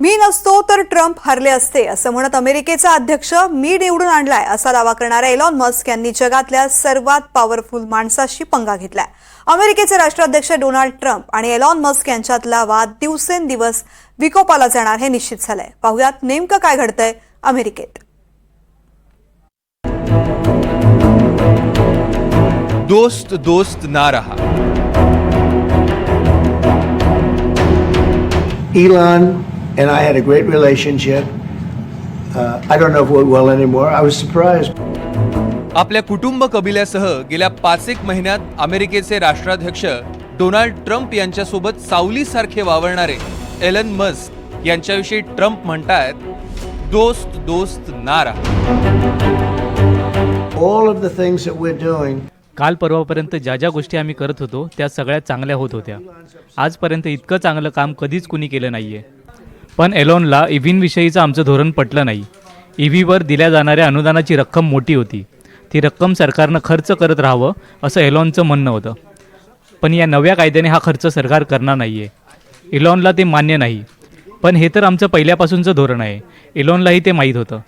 मी नसतो तर ट्रम्प हरले असते असं म्हणत अमेरिकेचा अध्यक्ष मी निवडून आणलाय असा दावा करणाऱ्या एलॉन मस्क यांनी जगातल्या सर्वात पॉवरफुल माणसाशी पंगा घेतलाय. अमेरिकेचे राष्ट्राध्यक्ष डोनाल्ड ट्रम्प आणि एलॉन मस्क यांच्यातला वाद दिवसेंदिवस विकोपाला जाणार हे निश्चित झालंय. पाहुयात नेमकं काय घडतंय अमेरिकेत. दोस्त दोस्त ना रहा. Elon and I had a great relationship. Uh, I don't know if we're well anymore. I was surprised. आपल्या कुटुंब कबिल्यासह गेल्या पाचेक महिन्यात अमेरिकेचे राष्ट्राध्यक्ष डोनाल्ड ट्रम्प यांच्यासोबत सावलीसारखे वावरणारे एलन मस्क यांच्याविषयी ट्रम्प म्हणतायत दोस्त दोस्त ना रहा All of the things that we're doing, काल परवापर्यंत ज्या ज्या गोष्टी आम्ही करत होतो त्या सगळ्या चांगल्या होत होत्या आजपर्यंत इतकं चांगलं काम कधीच कुणी केलं नाही आहे पण एलॉनला इव्हीनविषयीचं आमचं धोरण पटलं नाही. ईव्हीवर दिल्या जाणाऱ्या अनुदानाची रक्कम मोठी होती. ती रक्कम सरकारनं खर्च करत राहावं असं एलॉनचं म्हणणं होतं. पण या नव्या कायद्याने हा खर्च सरकार करणार नाही आहे इलॉनला ते मान्य नाही. पण हे तर आमचं पहिल्यापासूनचं धोरण आहे. इलॉनलाही ते माहीत होतं.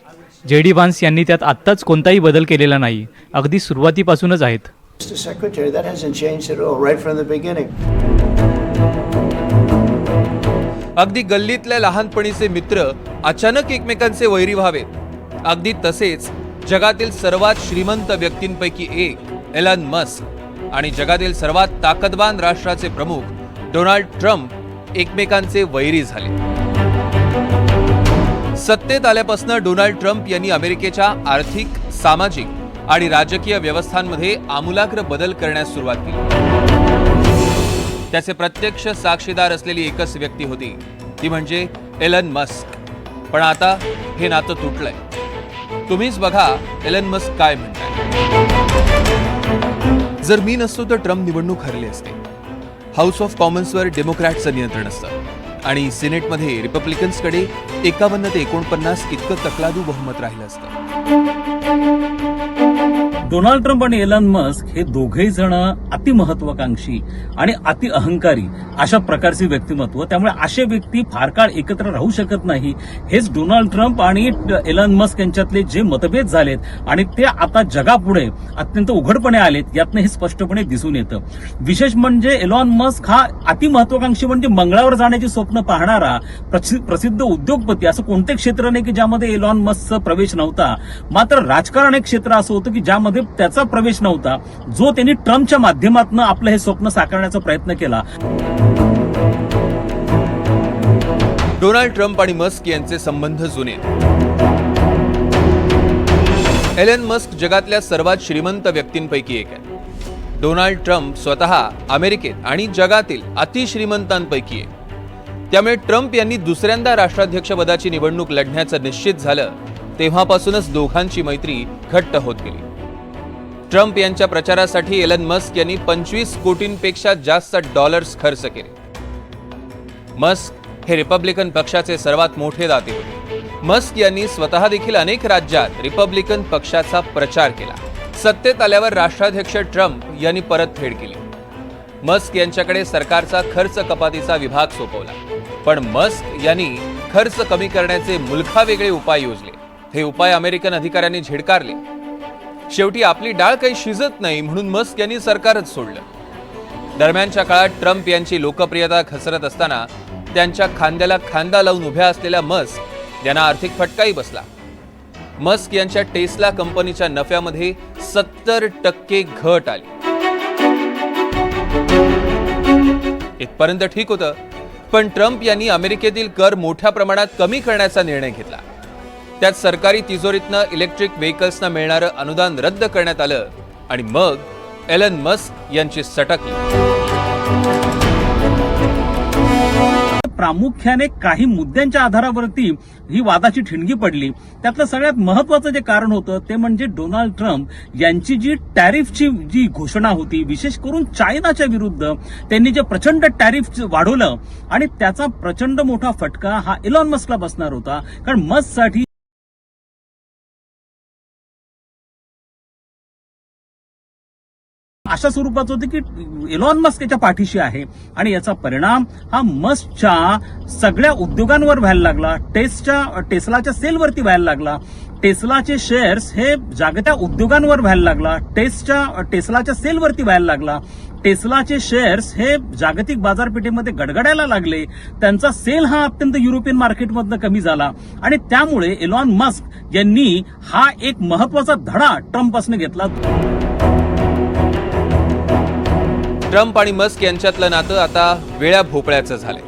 जे डी वान्स यांनी त्यात आत्ताच कोणताही बदल केलेला नाही. अगदी सुरुवातीपासूनच आहेत. अगदी गल्लीतल्या लहानपणीचे मित्र अचानक एकमेकांचे वैरी व्हावेत. अगदी तसेच जगातील सर्वात श्रीमंत व्यक्तींपैकी एक एलन मस्क आणि जगातील सर्वात ताकदवान राष्ट्राचे प्रमुख डोनाल्ड ट्रम्प एकमेकांचे वैरी झाले. सत्तेत आल्यापासून डोनाल्ड ट्रम्प यांनी अमेरिकेच्या आर्थिक सामाजिक आणि राजकीय व्यवस्थांमध्ये आमूलाग्र बदल करण्यास सुरुवात केली. त्याचे प्रत्यक्ष साक्षीदार असलेली एकच व्यक्ती होती. ती म्हणजे एलन मस्क. पण आता हे नातं तुटलंय. तुम्हीच बघा एलन मस्क काय म्हणताय. जर मी नसतो तर ट्रम्प निवडणूक हरली असते. हाऊस ऑफ कॉमन्सवर डेमोक्रॅटचं नियंत्रण असतं. आणि सिनेटमध्ये रिपब्लिकन्सकडे एकावन्न ते एकोणपन्नास इतकं तकलादू बहुमत राहिलं असतं. डोनाल्ड ट्रम्प आणि एलन मस्क हे दोघेही जण अतिमहत्वाकांक्षी आणि अति अहंकारी अशा प्रकारचे व्यक्तिमत्व. त्यामुळे असे व्यक्ती फार काळ एकत्र राहू शकत नाही. हेच डोनाल्ड ट्रम्प आणि एलन मस्क यांच्यातले जे मतभेद झालेत आणि ते आता जगापुढे अत्यंत उघडपणे आलेत यातनं हे स्पष्टपणे दिसून येतं. विशेष म्हणजे एलॉन मस्क हा अतिमहत्वाकांक्षी म्हणजे मंगळावर जाण्याची स्वप्न पाहणारा प्रसि- प्रसिद्ध उद्योगपती. असं कोणते क्षेत्र नाही की ज्यामध्ये एलॉन मस्कचा प्रवेश नव्हता. मात्र राजकारण एक क्षेत्र असं होतं की ज्यामध्ये त्याचा प्रवेश नव्हता जो त्यांनी ट्रम्पच्या माध्यमातून आपलं हे स्वप्न साकारण्याचा प्रयत्न केला. डोनाल्ड ट्रम्प आणि मस्क यांचे संबंध जुने. एलन मस्क जगातल्या सर्वात श्रीमंत व्यक्तींपैकी एक आहे डोनाल्ड ट्रम्प स्वतः अमेरिकेत आणि जगातील अतिश्रीमंतांपैकी एक. त्यामुळे ट्रम्प यांनी दुसऱ्यांदा राष्ट्राध्यक्षपदाची निवडणूक लढण्याचं निश्चित झालं तेव्हापासूनच दोघांची मैत्री घट्ट होत गेली. ट्रम्प यांच्या प्रचारासाठी एलन मस्क यांनी पंचवीस कोटींपेक्षा जास्त डॉलर्स खर्च केले. मस्क हे रिपब्लिकन पक्षाचे सर्वात मोठे दाते होते. मस्क यांनी स्वतः देखील अनेक राज्यात रिपब्लिकन पक्षाचा प्रचार केला. सत्तेत आल्यावर राष्ट्राध्यक्ष ट्रम्प यांनी परतफेड केली. मस्क यांच्याकडे सरकारचा खर्च कपातीचा विभाग सोपवला. पण मस्क यांनी खर्च कमी करण्याचे मुलखावेगळे उपाय योजले. हे उपाय अमेरिकन अधिकाऱ्यांनी झिडकारले. शेवटी आपली डाळ काही शिजत नाही म्हणून मस्क यांनी सरकारच सोडलं. दरम्यानच्या काळात ट्रम्प यांची लोकप्रियता घसरत असताना त्यांच्या खांद्याला खांदा लावून उभ्या असलेल्या मस्क यांना आर्थिक फटकाही बसला. मस्क यांच्या टेस्ला कंपनीच्या नफ्यामध्ये सत्तर टक्के घट आली. इथपर्यंत ठीक होतं पण ट्रम्प यांनी अमेरिकेतील कर मोठ्या प्रमाणात कमी करण्याचा निर्णय घेतला. त्यात सरकारी तिजोरीतनं इलेक्ट्रिक व्हेकल्सना मिळणारं अनुदान रद्द करण्यात आलं आणि मग एलन मस्क यांची सटकली. प्रामुख्याने काही मुद्द्यांच्या आधारावरती ही वादाची ठिणगी पडली. त्यातलं सगळ्यात महत्वाचं जे कारण होतं ते म्हणजे डोनाल्ड ट्रम्प यांची जी टॅरिफची जी घोषणा होती विशेष करून चायनाच्या विरुद्ध त्यांनी जे प्रचंड टॅरिफ वाढवलं आणि त्याचा प्रचंड मोठा फटका हा इलॉन मस्कला बसणार होता. कारण मस्कसाठी अशा स्वरूपाचं होतं की एलॉन मस्क याच्या पाठीशी आहे. आणि याचा परिणाम हा मस्कच्या सगळ्या उद्योगांवर व्हायला लागला. टेस्टच्या टेस्लाच्या सेलवरती व्हायला लागला. टेस्लाचे शेअर्स हे जागत्या उद्योगांवर व्हायला लागला. टेस्टच्या टेस्लाच्या सेलवरती व्हायला लागला. टेस्लाचे शेअर्स हे जागतिक बाजारपेठेमध्ये गडगडायला लागले. त्यांचा सेल हा अत्यंत युरोपियन मार्केटमधनं कमी झाला. आणि त्यामुळे एलॉन मस्क यांनी हा एक महत्त्वाचा धडा ट्रम्पपासून घेतला. ट्रम्प आणि मस्क यांच्यातलं नातं आता वेळ्या भोपळ्याचं झालंय.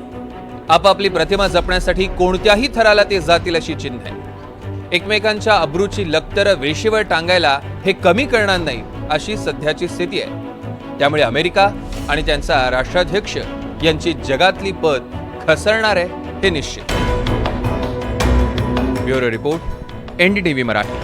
आपापली प्रतिमा जपण्यासाठी कोणत्याही थराला ते जातील अशी चिन्ह आहे एकमेकांच्या अब्रूची लक्तर वेशीवर टांगायला हे कमी करणार नाही अशी सध्याची स्थिती आहे. त्यामुळे अमेरिका आणि त्यांचा राष्ट्राध्यक्ष यांची जगातली पद खसरणार आहे हे निश्चित. Bureau report NDTV Marathi.